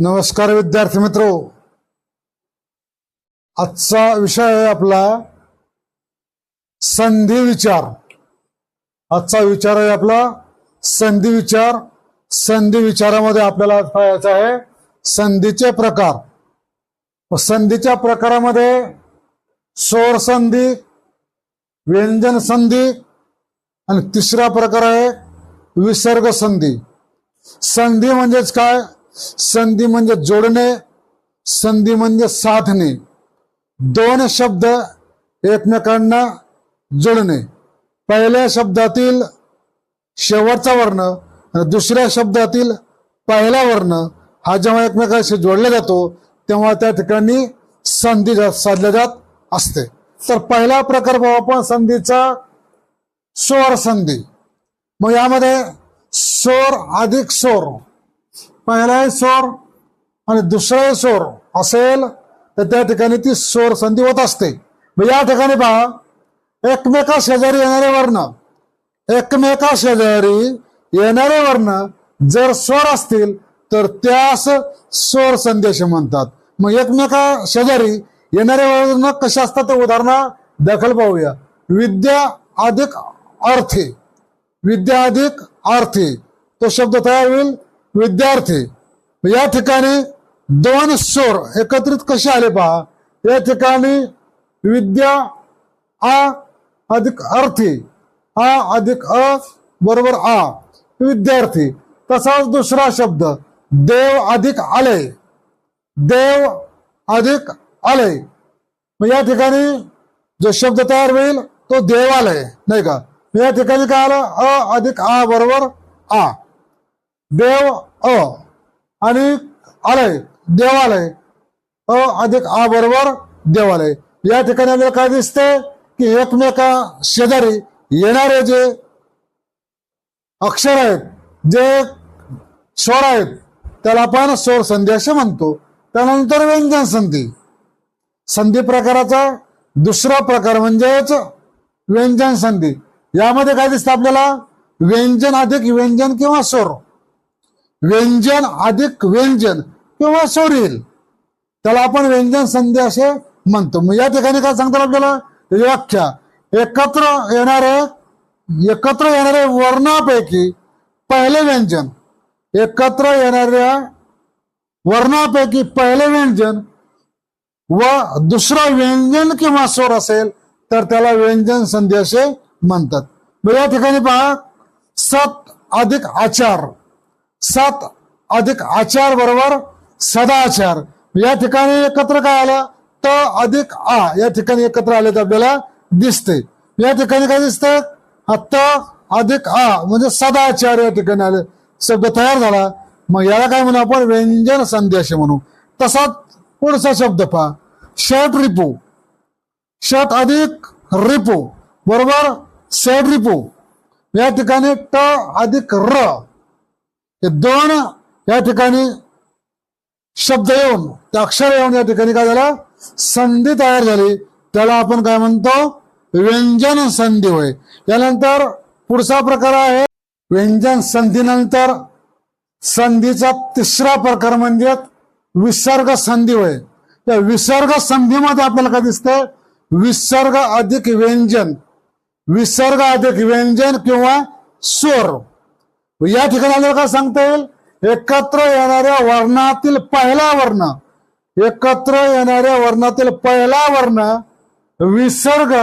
नमस्कार विद्यार्थी मित्र. आजचा विषय आहे आपला संधी विचार. आजचा विचार आहे आपला संधी विचार. संधी विचारामध्ये आपल्याला पाहायचं आहे संधीचे प्रकार. संधीच्या प्रकारामध्ये स्वर संधी व्यंजन संधी आणि तिसरा प्रकार आहे विसर्ग संधी. संधी म्हणजेच काय? संधी म्हणजे जोडणे संधी म्हणजे साधणे. दोन शब्द एकमेकांना जोडणे. पहिल्या शब्दातील शेवटचा वर्ण आणि दुसऱ्या शब्दातील पहिला वर्ण हा जेव्हा एकमेकांशी जोडला जातो तेव्हा त्या ठिकाणी संधी जा- साधल्या जात असते. तर पहिला प्रकार पाहू आपण संधीचा स्वर संधी. मग यामध्ये स्वर अधिक स्वर. पहिलाही स्वर आणि दुसराही स्वर असेल तर त्या ठिकाणी ती स्वर संधी होत असते. मग या ठिकाणी पहा एकमेका शेजारी येणारे वर्ण. एकमेका शेजारी येणारे वर्ण जर स्वर असतील तर त्यास स्वर संदेश म्हणतात. मग एकमेका शेजारी येणारे वर्ण कसे असतात ते उदाहरणा दाखल पाहूया. विद्या अधिक अर्थे. विद्या अधिक अर्थे. तो शब्द तयार होईल. विद्यार्थी या ठिकाणी दोन स्वर एकत्रित कसे आले पहा? या ठिकाणी विद्या आ अधिक अर्थी, आ अधिक अ बरोबर आ. विद्यार्थी, तसाच दुसरा शब्द, देव अधिक आले. देव अधिक आले. या ठिकाणी जो शब्द तयार होईल तो देवालय, नाही का? या ठिकाणी काय आलं? अ अधिक आ बरोबर आ. देव अ आणि आलय देवालय. अ अधिक आ बरोबर देवालय. या ठिकाणी आपल्याला काय दिसतंय? की एकमेका शेजारी येणारे जे अक्षर आहेत जे स्वर आहेत त्याला आपण स्वर संधी असे म्हणतो. त्यानंतर व्यंजन संधी. संधी प्रकाराचा दुसरा प्रकार म्हणजेच व्यंजन संधी. यामध्ये काय दिसतं आपल्याला? व्यंजन अधिक व्यंजन किंवा स्वर. व्यंजन अधिक व्यंजन किंवा स्वर त्याला आपण व्यंजन संधी असे म्हणतो. मग या ठिकाणी काय सांगतात आपल्याला? व्याख्या. एकत्र येणारे एकत्र येणारे वर्णापैकी पहिले व्यंजन एकत्र येणाऱ्या वर्णापैकी पहिले व्यंजन व दुसरं व्यंजन किंवा स्वर असेल तर त्याला व्यंजन संधी असे म्हणतात. मग या ठिकाणी पहा सत अधिक आचार. सात अधिक आचार बरोबर सदाचार. या ठिकाणी एकत्र काय आलं? त अधिक आ या ठिकाणी एकत्र आले तर आपल्याला दिसते. या ठिकाणी काय दिसतंय हा त अधिक आ म्हणजे सदाचार या ठिकाणी आले. शब्द तयार झाला. मग याला काय म्हणू आपण? व्यंजन संधी असे म्हणू. तसाच पुढचा शब्द पहा. Shirt repo. शर्ट अधिक रिपो. बरोबर? Shirt repo. या ठिकाणी ट अधिक र. हे दोन या ठिकाणी शब्द येऊन त्या अक्षर येऊन या ठिकाणी काय झालं? संधी तयार झाली. त्याला आपण काय म्हणतो? व्यंजन संधी होय. यानंतर पुढचा प्रकार आहे व्यंजन संधीनंतर संधीचा तिसरा प्रकार म्हणजे विसर्ग संधी होय. त्या विसर्ग संधीमध्ये आपल्याला काय दिसतंय? विसर्ग अधिक व्यंजन. विसर्ग अधिक व्यंजन किंवा स्वर. या ठिकाणी आपल्याला काय सांगता येईल? एकत्र येणाऱ्या वर्णातील पहिला वर्ण एकत्र येणाऱ्या वर्णातील पहिला वर्ण विसर्ग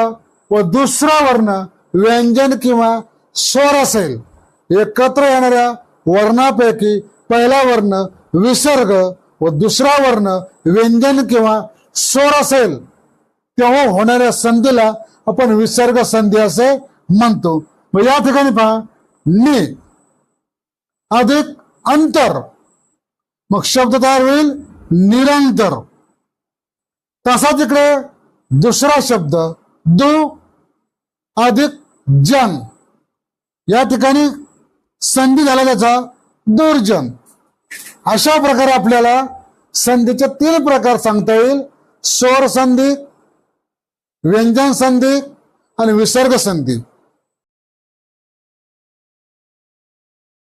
व दुसरा वर्ण व्यंजन किंवा स्वर असेल. एकत्र येणाऱ्या वर्णापैकी पहिला वर्ण विसर्ग व दुसरा वर्ण व्यंजन किंवा स्वर असेल. तेव्हा होणाऱ्या संधीला आपण विसर्ग संधी असे म्हणतो. मग या ठिकाणी पहा नी. अधिक अंतर. मग शब्द तयार होईल निरंतर. तसाच इकडे दुसरा शब्द दु अधिक जन. या ठिकाणी संधी झाला त्याचा दुर्जन. अशा प्रकारे आपल्याला संधीचे तीन प्रकार सांगता येईल. स्वर संधी व्यंजन संधी आणि विसर्ग संधी.